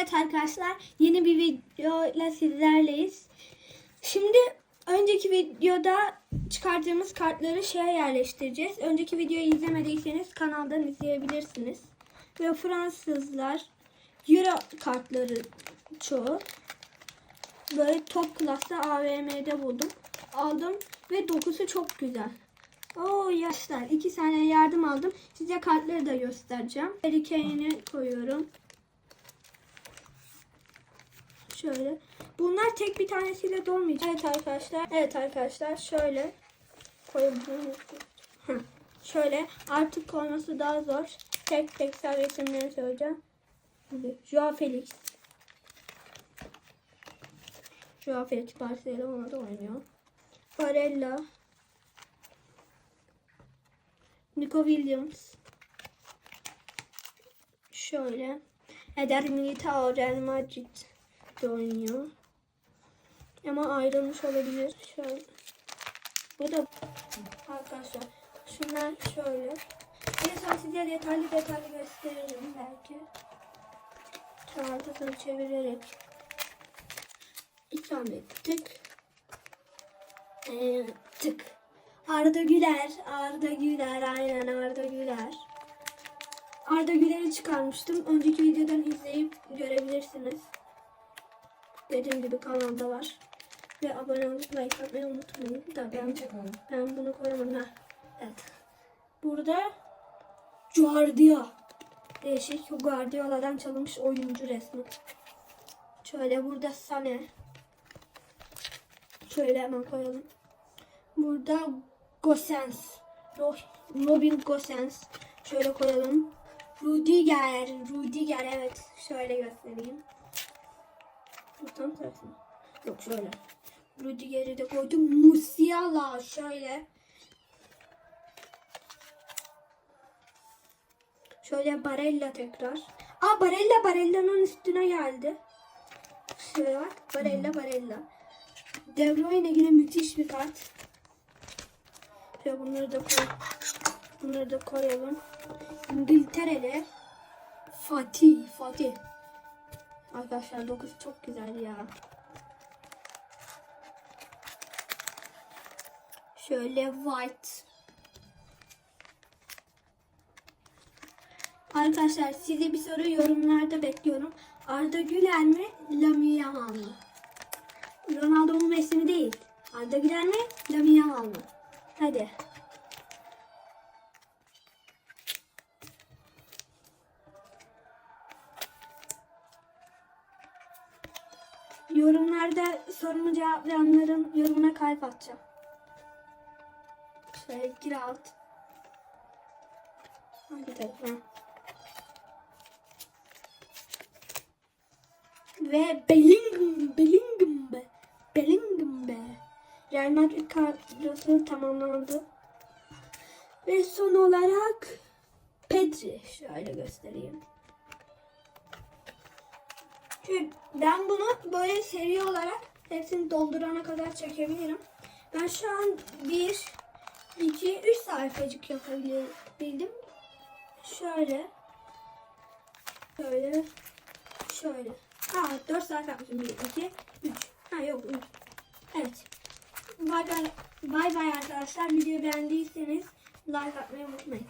Evet arkadaşlar yeni bir videoyla sizlerleyiz. Şimdi önceki videoda çıkardığımız kartları şeye yerleştireceğiz. Önceki videoyu izlemediyseniz kanaldan izleyebilirsiniz. Ve Fransızlar Euro kartları çoğu. Böyle top klasta AVM'de buldum. Aldım ve dokusu çok güzel. Oo yaşlar. iki saniye yardım aldım. Size kartları da göstereceğim. Harry koyuyorum. Şöyle. Bunlar tek bir tanesiyle dolmayacak. Evet arkadaşlar. Evet arkadaşlar şöyle koyalım. Şöyle artık koyması daha zor. Tek tek sadece söyleyeceğim. Joao Felix. Joao Felix Barcelona'da oynuyor. Barella. Nico Williams. Şöyle. Eder Militao Real Madrid'de oynuyor. Ama ayrılmış olabilir. Şöyle. Bu da arkadaşlar. Şunlar şöyle. Son size detaylı detaylı gösteririm belki. Kağıdını çevirerek. İkame tık. Ee, tık. Arda Güler. Arda Güler. Aynen Arda Güler. Arda Güler'i çıkarmıştım. Önceki videodan izleyip görebilirsiniz. Dediğim gibi kanalda var. Ve abone olup like atmayı unutmayın. Da ben, ben bunu koyamadım. Ha. Evet. Burada Guardia. Değişik Guardiola'dan çalınmış oyuncu resmi. Şöyle burada Sane. Şöyle hemen koyalım. Burada Gosens. Ro- Robin Gosens. Şöyle koyalım. Rudiger. Rudiger evet. Şöyle göstereyim. Bu tam? Yok şöyle. Rudiger'i de koydum. Musiala şöyle. Şöyle Barella tekrar. Aa Barella Barella'nın üstüne geldi. Şöyle bak. Barella Barella. De Bruyne yine müthiş bir kart. Şöyle bunları da koy. Bunları da koyalım. İngiltere'de Fatih. Fatih. Arkadaşlar 9 çok güzel ya. Şöyle white. Arkadaşlar size bir soru yorumlarda bekliyorum. Arda Güler mi? Lamine mı? Ronaldo mu Messi değil. Arda Güler mi? Lamine Yamal mı? Hadi. Yorumlarda sorumu cevaplayanların yorumuna kalp atacağım. Şöyle gir alt. Hadi tekrar. Ve Bellingham, Bellingham be. Bellingham be. Real Madrid kadrosu tamamlandı. Ve son olarak Pedri. Şöyle göstereyim. Çünkü ben bunu böyle seri olarak hepsini doldurana kadar çekebilirim. Ben şu an 1, 2, 3 sayfacık yapabildim. Şöyle. Şöyle. Şöyle. Ha 4 sayfa yapmışım. 1, 2, 3. Ha yok 3. Evet. Bay bay, bay bay arkadaşlar. Videoyu beğendiyseniz like atmayı unutmayın.